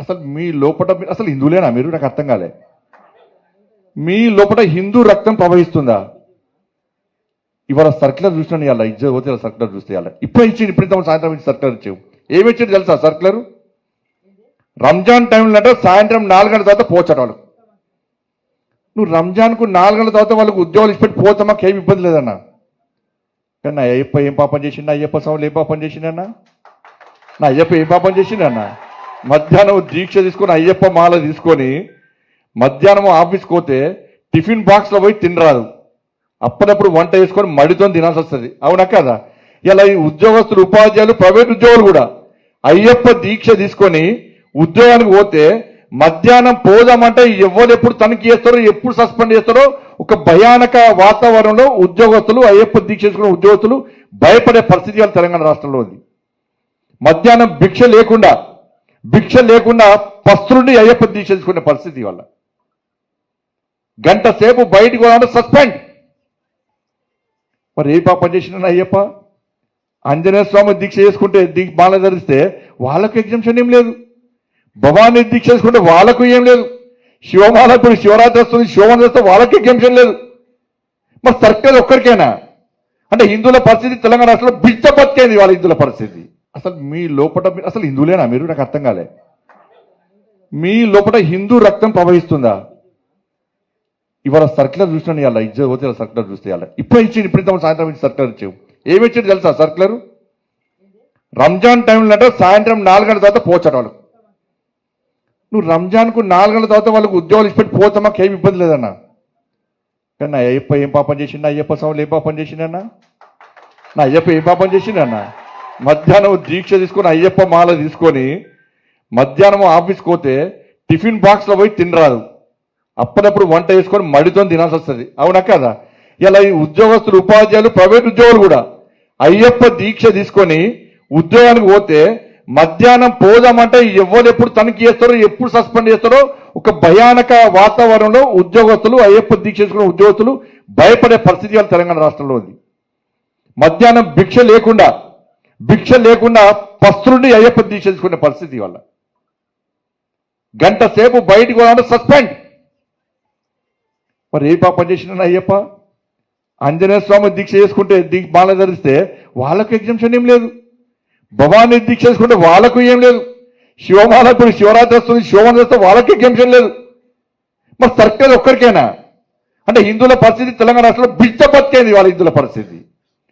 అసలు మీ లోపల అసలు హిందువులేనా మీరు నాకు అర్థం కాలే. మీ లోపల హిందూ రక్తం ప్రవహిస్తుందా? ఇవాళ సర్క్యులర్ చూసినాను ఇవాళ ఇజ్జ పోతే సర్క్యులర్ చూస్తే ఇవాళ. ఇప్పుడు ఇచ్చింది ఇప్పుడు సాయంత్రం ఇచ్చి సర్క్యులర్ ఇచ్చావు. ఏమి తెలుసా సర్క్యులర్ రంజాన్ టైంలో అంటే సాయంత్రం నాలుగు గంటల తర్వాత పోచట వాళ్ళు. నువ్వు రంజాన్కు నాలుగు గంటల తర్వాత వాళ్ళకు ఉద్యోగాలు ఇచ్చిపెట్టి పోతే మాకు ఏమి ఇబ్బంది లేదన్నా? కానీ నా అయ్యప్ప ఏం పాపం చేసిండు? అయ్యప్ప స్వాములు ఏం పాపం చేసిండన్నా నా అయ్యప్ప ఏం పాపం చేసిండన్నా మధ్యాహ్నం దీక్ష తీసుకొని అయ్యప్ప మాల తీసుకొని మధ్యాహ్నం ఆఫీస్కి పోతే టిఫిన్ బాక్స్లో పోయి తినరాదు. అప్పుడప్పుడు వంట చేసుకొని మడితో తినాల్సి వస్తుంది. అవునా కదా? ఇలా ఈ ఉద్యోగస్తులు ఉపాధ్యాయులు ప్రైవేట్ ఉద్యోగులు కూడా అయ్యప్ప దీక్ష తీసుకొని ఉద్యోగానికి పోతే మధ్యాహ్నం పోదామంటే ఎవరు ఎప్పుడు తనిఖీ చేస్తారో ఎప్పుడు సస్పెండ్ చేస్తారో ఒక భయానక వాతావరణంలో ఉద్యోగస్తులు అయ్యప్ప దీక్ష చేసుకున్న ఉద్యోగస్తులు భయపడే పరిస్థితి తెలంగాణ రాష్ట్రంలో ఉంది. మధ్యాహ్నం భిక్ష లేకుండా భిక్ష లేకుండా పస్తులుండి అయ్యప్ప దీక్ష పరిస్థితి వల్ల. గంట సేపు బయటకు రావడం సస్పెండ్. మరి ఏ పాపం చేసిన అయ్యప్ప? ఆంజనేయ స్వామి దీక్ష చేసుకుంటే దీక్ష బాల ధరిస్తే వాళ్ళకు ఎగ్జంప్షన్ ఏం లేదు. భవానీ దీక్ష చేసుకుంటే వాళ్ళకు ఏం లేదు. శివమాల ఇప్పుడు శివరాత్రి వస్తుంది శివమాల చేస్తే వాళ్ళకి ఎగ్జామ్షన్ లేదు. మరి సర్కిల్ ఒక్కరికేనా? అంటే హిందువుల పరిస్థితి తెలంగాణ రాష్ట్రంలో బిడ్డ బతికేది వాళ్ళ హిందువుల పరిస్థితి. అసలు మీ లోపల అసలు హిందువులేనా? మీరు నాకు అర్థం కాలే. మీ లోపల హిందూ రక్తం ప్రవహిస్తుందా? ఇవాళ సర్క్యులర్ చూసినా ఇవాళ ఇజ్జ పోతే సర్క్యులర్ చూస్తే ఇవాళ ఇప్పుడు ఇచ్చింది ఇప్పుడు ఇంత సాయంత్రం ఇచ్చి సర్క్యులర్ ఇచ్చావు. ఏమి ఇచ్చింది తెలుసా సర్క్యులర్? రంజాన్ టైంలో అంటే సాయంత్రం నాలుగు గంటల తర్వాత పోచట వాళ్ళు. నువ్వు రంజాన్కు నాలుగు గంటల తర్వాత వాళ్ళకు ఉద్యోగాలు ఇచ్చిపెట్టి పోతే మాకు ఏమి ఇబ్బంది లేదన్నా. కానీ నా అయ్యప్ప ఏం పాపం చేసిండు? అయ్యప్ప స్వాములు ఏం పాపం చేసిండన్నా నా అయ్యప్ప ఏం పాపం చేసిండన్నా మధ్యాహ్నం దీక్ష తీసుకొని అయ్యప్ప మాల తీసుకొని మధ్యాహ్నం ఆఫీస్కి పోతే టిఫిన్ బాక్స్లో పోయి తినరాదు. అప్పుడప్పుడు వంట చేసుకొని మడితో తినాల్సి వస్తుంది. అవునా కదా? ఇలా ఈ ఉద్యోగస్తులు ఉపాధ్యాయులు ప్రైవేట్ ఉద్యోగులు కూడా అయ్యప్ప దీక్ష తీసుకొని ఉద్యోగానికి పోతే మధ్యాహ్నం పోదామంటే ఎవరు ఎప్పుడు తనిఖీ చేస్తారో ఎప్పుడు సస్పెండ్ చేస్తారో ఒక భయానక వాతావరణంలో ఉద్యోగస్తులు అయ్యప్ప దీక్ష చేసుకున్న ఉద్యోగస్తులు భయపడే పరిస్థితి తెలంగాణ రాష్ట్రంలో ఉంది. మధ్యాహ్నం భిక్ష లేకుండా భిక్ష లేకుండా పస్తులుండి అయ్యప్ప దీక్ష చేసుకునే పరిస్థితి వల్ల గంట సేపు బయటకు పోవాలంటే సస్పెండ్. మరి ఏ పాపం చేసిన అయ్యప్ప? ఆంజనేయ స్వామి దీక్ష చేసుకుంటే దీ బాల ధరిస్తే వాళ్ళకు ఎగ్జామ్షన్ ఏం లేదు. భవానీ దీక్ష చేసుకుంటే వాళ్ళకు ఏం లేదు. శివమాల ఇప్పుడు శివరాత్రి వస్తుంది శివమాల చేస్తే వాళ్ళకి ఎగ్జామ్షన్ లేదు. మరి సర్కిల్ ఒక్కరికైనా. అంటే హిందువుల పరిస్థితి తెలంగాణ రాష్ట్రంలో బిడ్డ బతికేది వాళ్ళ హిందువుల పరిస్థితి.